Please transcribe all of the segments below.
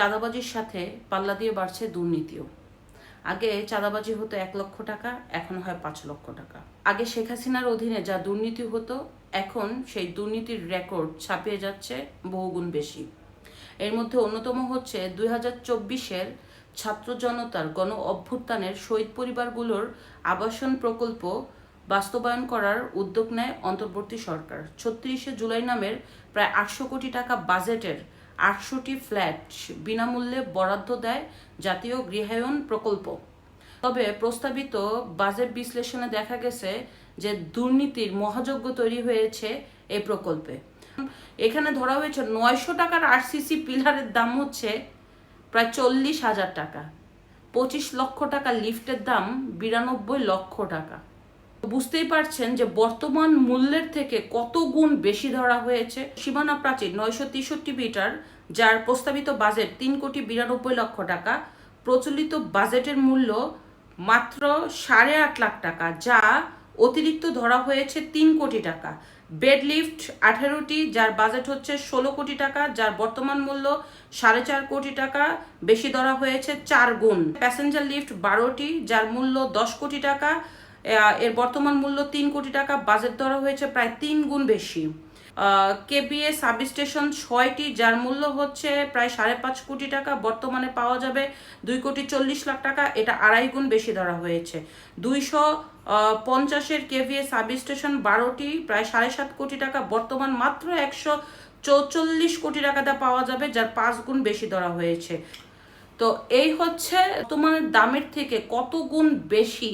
চাঁদাবাজির সাথে পাল্লা দিয়ে বাড়ছে দুর্নীতিও। আগে চাঁদাবাজি হতো এক লক্ষ টাকা, এখন হয় পাঁচ লক্ষ টাকা। আগে শেখ হাসিনার অধীনে যা দুর্নীতি হতো, এখন সেই দুর্নীতির রেকর্ড ছাপিয়ে যাচ্ছে বহুগুণ বেশি। এর মধ্যে অন্যতম হচ্ছে দুই হাজার চব্বিশের ছাত্র জনতার গণ অভ্যুত্থানের শহীদ পরিবারগুলোর আবাসন প্রকল্প বাস্তবায়ন করার উদ্যোগ নেয় অন্তর্বর্তী সরকার। ছত্রিশে জুলাই নামের প্রায় আটশো কোটি টাকা বাজেটের আটশোটি ফ্ল্যাট বিনামূল্যে বরাদ্দ দেয় জাতীয় গৃহায়ন প্রকল্প। তবে প্রস্তাবিত বাজেট বিশ্লেষণে দেখা গেছে যে দুর্নীতির মহাযজ্ঞ তৈরি হয়েছে এই প্রকল্পে। এখানে ধরা হয়েছে নয়শো টাকার আরসিসি পিলারের দাম হচ্ছে প্রায় চল্লিশ হাজার টাকা। পঁচিশ লক্ষ টাকা লিফটের দাম বিরানব্বই লক্ষ টাকা। বুঝতেই পারছেন যে বর্তমান মূল্যের থেকে কত গুণ বেশি ধরা হয়েছে? সীমানা প্রাচীর নয়শো তেষট্টি মিটার, যার প্রস্তাবিত বাজেট তিন কোটি বিরানব্বই লক্ষ টাকা, প্রচলিত বাজেটের মূল্য মাত্র সাড়ে আট লাখ টাকা, যা অতিরিক্ত ধরা হয়েছে তিন কোটি টাকা। বেড লিফট আঠেরোটি, যার বাজেট হচ্ছে ষোলো কোটি টাকা, যার বর্তমান মূল্য সাড়ে চার কোটি টাকা, বেশি ধরা হয়েছে চার গুণ। প্যাসেঞ্জার লিফট বারোটি, যার মূল্য দশ কোটি টাকা এর বর্তমান মূল্য তিন কোটি টাকা বাজেট ধরা হয়েছে প্রায় তিন গুণ বেশি। কেবিএ সাব স্টেশন ছয়টি, যার মূল্য হচ্ছে প্রায় সাড়ে পাঁচ কোটি টাকা, বর্তমানে পাওয়া যাবে দুই কোটি চল্লিশ লাখ টাকা, এটা আড়াই গুণ বেশি ধরা হয়েছে। দুইশো পঞ্চাশের কেভিএ সাব স্টেশন বারোটি, প্রায় সাড়ে সাত কোটি টাকা, বর্তমান মাত্র একশো চৌচল্লিশ কোটি টাকাতে পাওয়া যাবে, যার পাঁচ গুণ বেশি ধরা হয়েছে। তো এই হচ্ছে তোমার দামের থেকে কত গুণ বেশি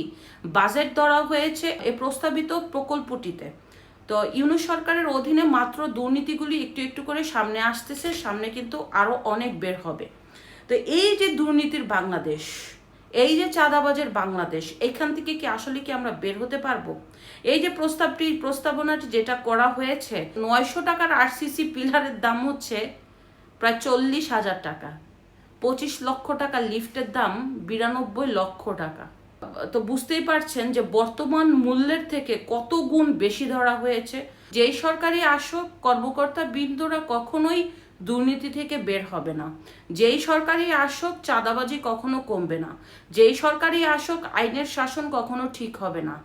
বাজেট ধরা হয়েছে এই প্রস্তাবিত প্রকল্পটিতে। তো ইউনিট সরকারের অধীনে মাত্র দুর্নীতিগুলি একটু একটু করে সামনে আসতেছে, সামনে কিন্তু আরও অনেক বের হবে। তো এই যে দুর্নীতির বাংলাদেশ, এই যে চাঁদাবাজের বাংলাদেশ, এখান থেকে কি আসলে কি আমরা বের হতে পারব? এই যে প্রস্তাবটি, প্রস্তাবনাটি যেটা করা হয়েছে, নয়শো টাকার আরসিসি পিলারের দাম হচ্ছে প্রায় চল্লিশ হাজার টাকা। পঁচিশ লক্ষ টাকা লিফটের দাম বিরানব্বই লক্ষ টাকা। তো বুঝতেই পারছেন যে বর্তমান মূল্যের থেকে কত গুণ বেশি ধরা হয়েছে। যেই সরকারি আসক, কর্মকর্তা বৃন্দরা কখনোই দুর্নীতি থেকে বের হবে না। যেই সরকারি আসক, চাঁদাবাজি কখনো কমবে না। যেই সরকারি আসক, আইনের শাসন কখনো ঠিক হবে না।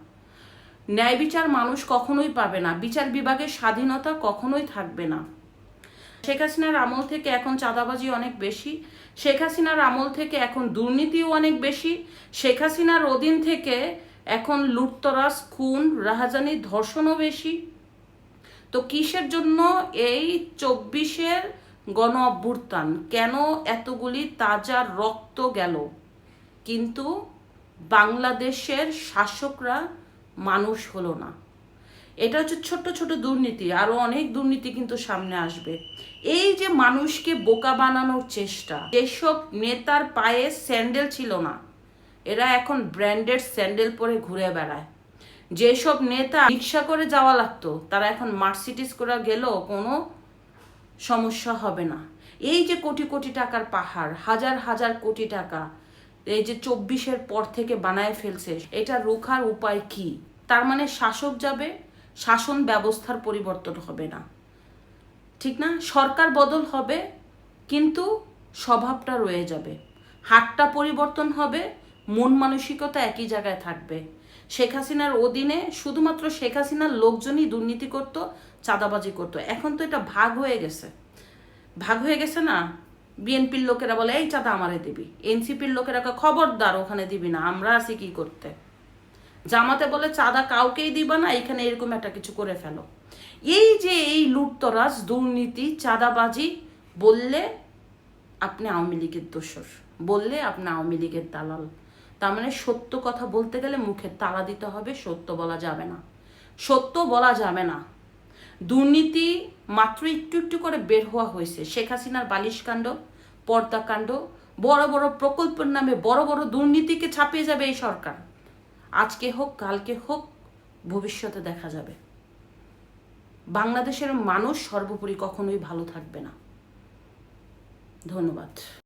ন্যায় বিচার মানুষ কখনোই পাবে না। বিচার বিভাগের স্বাধীনতা কখনোই থাকবে না। শেখ হাসিনার আমল থেকে এখন চাঁদাবাজি অনেক বেশি। শেখ হাসিনার আমল থেকে এখন দুর্নীতিও অনেক বেশি। শেখ হাসিনার অধীন থেকে এখন লুটতরাজ, খুন, রাহাজানি, ধর্ষণও বেশি। তো কিসের জন্য এই চব্বিশের গণ অভ্যুত্থান? কেন এতগুলি তাজা রক্ত গেল? কিন্তু বাংলাদেশের শাসকরা মানুষ হলো না। এটা হচ্ছে ছোট ছোট দুর্নীতি, আরও অনেক দুর্নীতি কিন্তু সামনে আসবে। এই যে মানুষকে বোকা বানানোর চেষ্টা, যেসব নেতার পায়ে স্যান্ডেল ছিল না, এরা এখন ব্র্যান্ডেড স্যান্ডেল পরে ঘুরে বেড়ায়। যেসব নেতা রিক্সা করে যাওয়া লাগতো, তারা এখন মার্সিডিস করে গেলেও কোনো সমস্যা হবে না। এই যে কোটি কোটি টাকার পাহাড়, হাজার হাজার কোটি টাকা, এই যে চব্বিশের পর থেকে বানায় ফেলছে, এটা রোখার উপায় কি? তার মানে শাসক যাবে শাসন ব্যবস্থার পরিবর্তন হবে না। ঠিক না? সরকার বদল হবে, কিন্তু স্বভাবটা রয়ে যাবে। হাটটা পরিবর্তন হবে, মন মানসিকতা একই জায়গায় থাকবে। শেখ হাসিনার অধীনে শুধুমাত্র শেখ হাসিনার লোকজনই দুর্নীতি করত, চাঁদাবাজি করত। এখন তো এটা ভাগ হয়ে গেছে। ভাগ হয়ে গেছে না? বিএনপির লোকেরা বলে, এই চাঁদা আমারে দিবি। এনসিপির লোকেরা খবরদার, ওখানে দিবি না। আমরা আছি কি করতে? জামাতে বলে চাঁদা কাউকেই দিবা না, এখানে এরকম একটা কিছু করে ফেলো। এই যে এই লুটতরাজ, দুর্নীতি, চাঁদাবাজি, বললে আপনি আওয়ামী লীগের দোসর বললে আপনি আওয়ামী লীগের দালাল। তার মানে সত্য কথা বলতে গেলে মুখে তালা দিতে হবে, সত্য বলা যাবে না। সত্য বলা যাবে না। দুর্নীতি মাত্র একটু একটু করে বের হওয়া হয়েছে। শেখ হাসিনার বালিশ কাণ্ড পর্দাকাণ্ড বড় বড় প্রকল্পের নামে বড় বড় দুর্নীতিকে ছাপিয়ে যাবে এই সরকার। আজকে হোক, কালকে হোক, ভবিষ্যতে দেখা যাবে। বাংলাদেশের মানুষ সর্বোপরি কখনোই ভালো থাকবে না। ধন্যবাদ।